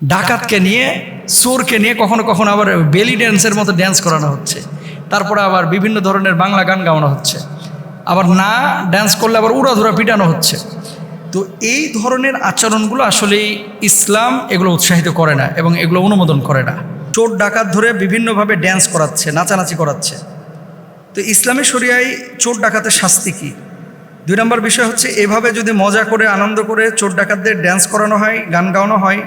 ডাকাতকে নিয়ে, চোরকে নিয়ে কখনো কখনো আবার বেলি ড্যান্সের মতো ড্যান্স করানো হচ্ছে। তারপরে আবার বিভিন্ন ধরনের বাংলা গান গাওয়ানো হচ্ছে। আবার না ড্যান্স করলে আবার উড়াধুরা পিটানো হচ্ছে। তো এই ধরনের আচরণগুলো আসলেই ইসলাম এগুলো উৎসাহিত করে না এবং এগুলো অনুমোদন করে না। চোর, ডাকাত ধরে বিভিন্নভাবে ড্যান্স করাচ্ছে, নাচানাচি করাচ্ছে। তো ইসলামী শরিয়ায় চোর, ডাকাতের শাস্তি কী? দুই নম্বর বিষয় হচ্ছে, এভাবে যদি মজা করে, আনন্দ করে চোর, ডাকাতদের ড্যান্স করানো হয়, গান গাওয়ানো হয়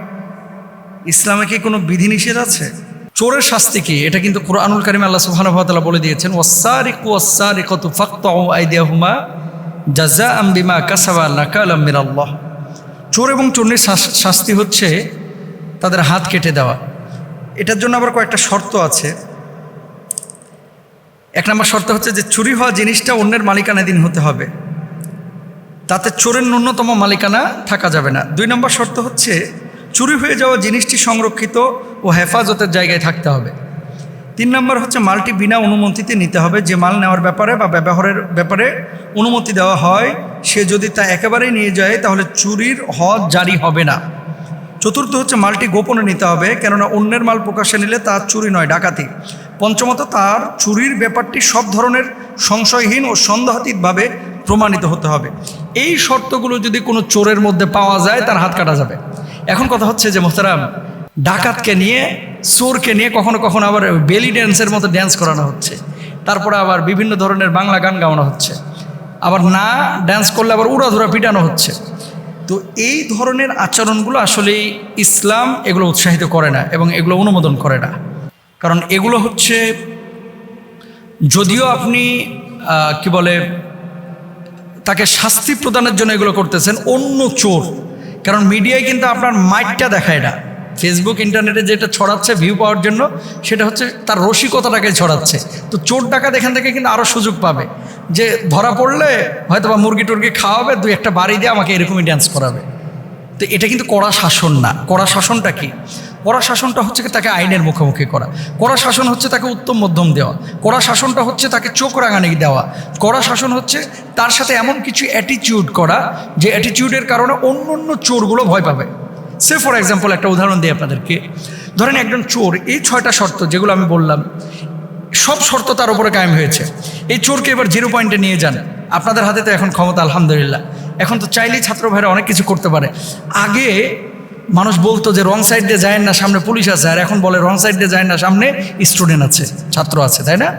ইসলামে কি কোনো বিধিনিষেধ আছে? চোরের শাস্তি কি? এটা কিন্তু কোরআনুল কারিম আল্লাহ সুবহানাহু বলে দিয়েছেন ওয়াসারিকু ওয়াসারিকাতু ফাকতাউ আইদিয়াহুমা জাযাআম বিমা কাসাবা নাকালাম মিনাল্লাহ. চোর এবং চোরনির শাস- শাস্তি হচ্ছে তাদের হাত কেটে দেওয়া। এটার জন্য আবার কয়েকটা শর্ত আছে। এক নম্বর শর্ত হচ্ছে যে চুরি হওয়া জিনিসটা অন্যের মালিকানাধীন হতে হবে। তাতে চোরের ন্যূনতম মালিকানা থাকা যাবে না। দুই নম্বর শর্ত হচ্ছে চুরি হয়ে যাওয়া জিনিসটি সংরক্ষিত ও হেফাজতের জায়গায় থাকতে হবে। তিন নম্বর হচ্ছে মালটি বিনা অনুমতিতে নিতে হবে। যে মাল নেওয়ার ব্যাপারে বা ব্যবহারের ব্যাপারে অনুমতি দেওয়া হয়, সে যদি তা একেবারেই নিয়ে যায়, তাহলে চুরির হজ জারি হবে না। চতুর্থ হচ্ছে মালটি গোপনে নিতে হবে, কেননা অন্যের মাল প্রকাশে নিলে তা চুরি নয়, ডাকাতি। পঞ্চমত, তার চুরির ব্যাপারটি সব ধরনের সংশয়হীন ও সন্দেহাতীতভাবে প্রমাণিত হতে হবে। এই শর্তগুলো যদি কোনো চোরের মধ্যে পাওয়া যায়, তার হাত কাটা যাবে। এখন কথা হচ্ছে যে মোহতারাম, ডাকাতকে নিয়ে, চোরকে নিয়ে কখনো কখনো আবার বেলি ড্যান্সের মতো ড্যান্স করানো হচ্ছে। তারপরে আবার বিভিন্ন ধরনের বাংলা গান গাওয়ানো হচ্ছে। আবার না ড্যান্স করলে আবার উড়াধুরা পিটানো হচ্ছে। তো এই ধরনের আচরণগুলো আসলেই ইসলাম এগুলো উৎসাহিত করে না এবং এগুলো অনুমোদন করে না। কারণ এগুলো হচ্ছে, যদিও আপনি কি বলে, তাকে শাস্তি প্রদানের জন্য এগুলো করতেছেন, অন্য চোর। কারণ মিডিয়ায় কিন্তু আপনার মাইটটা দেখায় না। ফেসবুক ইন্টারনেটে যেটা ছড়াচ্ছে ভিউ পাওয়ার জন্য, সেটা হচ্ছে তার রসিকতাটাকে ছড়াচ্ছে। তো চোর ডাকাত এখান থেকে কিন্তু আরও সুযোগ পাবে। যে ধরা পড়লে হয়তো বা মুরগি টুরগি খাওয়াবে, দুই একটা বাড়ি দিয়ে আমাকে এরকমই ড্যান্স করাবে। তো এটা কিন্তু কড়া শাসন না। কড়া শাসনটা কি? কড়া শাসনটা হচ্ছে তাকে আইনের মুখোমুখি করা। কড়া শাসন হচ্ছে তাকে উত্তম মধ্যম দেওয়া। কড়া শাসনটা হচ্ছে তাকে চোখ রাঙানি দেওয়া। কড়া শাসন হচ্ছে তার সাথে এমন কিছু অ্যাটিটিউড করা, যে অ্যাটিটিউডের কারণে অন্য অন্য চোরগুলো ভয় পাবে। সে ফর এক্সাম্পল একটা উদাহরণ দিই আপনাদেরকে। ধরেন একজন চোর, এই ছয়টা শর্ত যেগুলো আমি বললাম, সব শর্ত তার উপরে কায়েম হয়েছে। এই চোরকে এবার জিরো পয়েন্টে নিয়ে যান। আপনাদের হাতে তো এখন ক্ষমতা, আলহামদুলিল্লাহ। এখন তো চাইলেই ছাত্র ভাইরা অনেক কিছু করতে পারে। আগে মানুষ বলতো যে রং সাইড দিয়ে যায় না, সামনে পুলিশ আছে। আর এখন বলে রং সাইড দিয়ে যায় না, সামনে স্টুডেন্ট আছে, ছাত্র আছে, তাই না?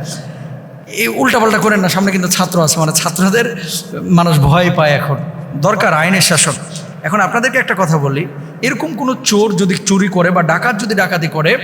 এই উল্টাপাল্টা করেন না, সামনে কিন্তু ছাত্র আছে। মানে ছাত্রদের মানুষ ভয় পায় এখন। দরকার আইনের শাসন। এখন আপনাদেরকে একটা কথা বলি, এরকম কোনো চোর যদি চুরি করে বা ডাকাত যদি ডাকাতি করে,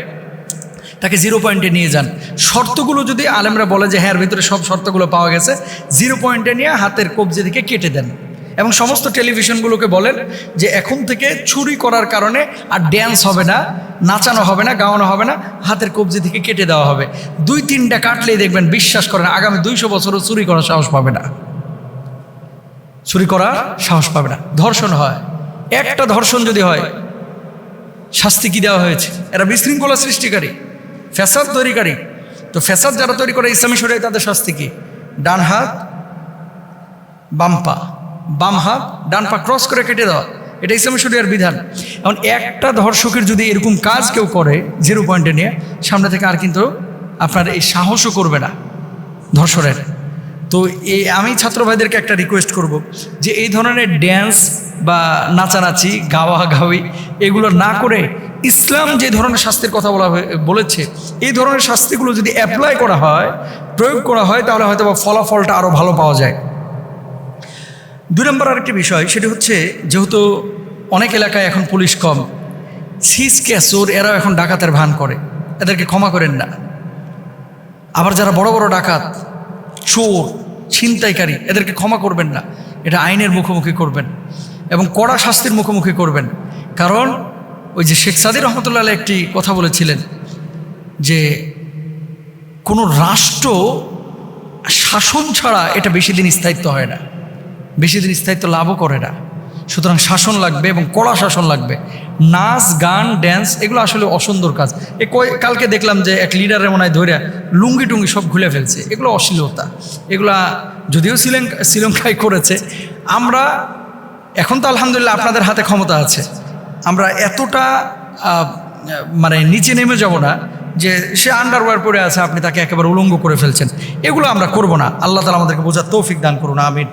তাকে জিরো পয়েন্টে নিয়ে যান। শর্তগুলো যদি আলেমরা বলে যে হ্যাঁ এর ভিতরে সব শর্তগুলো পাওয়া গেছে জিরো পয়েন্টে নিয়ে হাতের কবজি থেকে কেটে দেন। এবং সমস্ত টেলিভিশনগুলোকে বলেন যে এখন থেকে চুরি করার কারণে আর ড্যান্স হবে না, নাচানো হবে না, গাওয়ানো হবে না, হাতের কবজি থেকে কেটে দেওয়া হবে। দুই তিনটা কাটলেই দেখবেন, বিশ্বাস করেন, আগামী দুইশো বছরও চুরি করার সাহস পাবে না। চুরি করার সাহস পাবে না। ধর্ষণ হয়। একটা ধর্ষণ যদি হয়, শাস্তি কি দেওয়া হয়েছে? এরা বিশৃঙ্খলা সৃষ্টিকারী, ফ্যাসাদ তৈরিকারী। তো ফ্যাসাদ যারা তৈরি করে ইসলামী শরীরে তাদের শাস্তি কি? ডান হাত, বাম পা। বাম হাত, ডান পা ক্রস করে কেটে দেওয়া। এটা ইসলামী শরীরের বিধান। এখন একটা ধর্ষকের যদি এরকম কাজ কেউ করে জিরো পয়েন্টে নিয়ে, সামনে থেকে আর কিন্তু আপনার এই সাহসও করবে না ধর্ষণের। তো এই আমি ছাত্র ভাইদেরকে একটা রিকোয়েস্ট করব যে এই ধরনের ড্যান্স বা নাচানাচি গাওয়া গাওয়ি এগুলো না করে ইসলাম যে ধরনের শাস্তির কথা বলা বলেছে, এই ধরনের শাস্তিগুলো যদি অ্যাপ্লাই করা হয়, প্রয়োগ করা হয়, তাহলে হয়তো বা ফলাফলটা আরও ভালো পাওয়া যায়। দুই নম্বর আরেকটি বিষয়, সেটি হচ্ছে যেহেতু অনেক এলাকায় এখন পুলিশ কম সিস ক্যাসোর এরাও এখন ডাকাতের ভান করে, এদেরকে ক্ষমা করেন না। আবার যারা বড় বড় ডাকাত, চোর, ছিনতাইকারী, এদেরকে ক্ষমা করবেন না। এটা আইনের মুখোমুখি করবেন এবং কড়া শাস্তির মুখোমুখি করবেন। কারণ ওই যে শেখ সাদি রহমতুল্লাহ একটি কথা বলেছিলেন যে, কোনো রাষ্ট্র শাসন ছাড়া এটা বেশি দিন স্থায়িত্ব হয় না। বেশি দিন স্থায়িত্ব লাভও করে না। সুতরাং শাসন লাগবে এবং কড়া শাসন লাগবে। নাচ, গান ড্যান্স এগুলো আসলে অসুন্দর কাজ। এ কালকে দেখলাম যে এক লিডারের মনে হয় ধরে লুঙ্গি টুঙ্গি সব খুলে ফেলছে। এগুলো অশ্লীলতা। এগুলা যদিও শ্রীলঙ্কা শ্রীলঙ্কায় করেছে। আমরা, এখন তো আলহামদুলিল্লাহ আপনাদের হাতে ক্ষমতা আছে। আমরা এতটা মানে নিচে নেমে যাব না যে সে আন্ডারওয়্যার পরে আছে, আপনি তাকে একেবারে উলঙ্গ করে ফেলছেন। এগুলো আমরা করব না। আল্লাহ তালা আমাদেরকে বোঝার তৌফিক দান করুন, আমিন।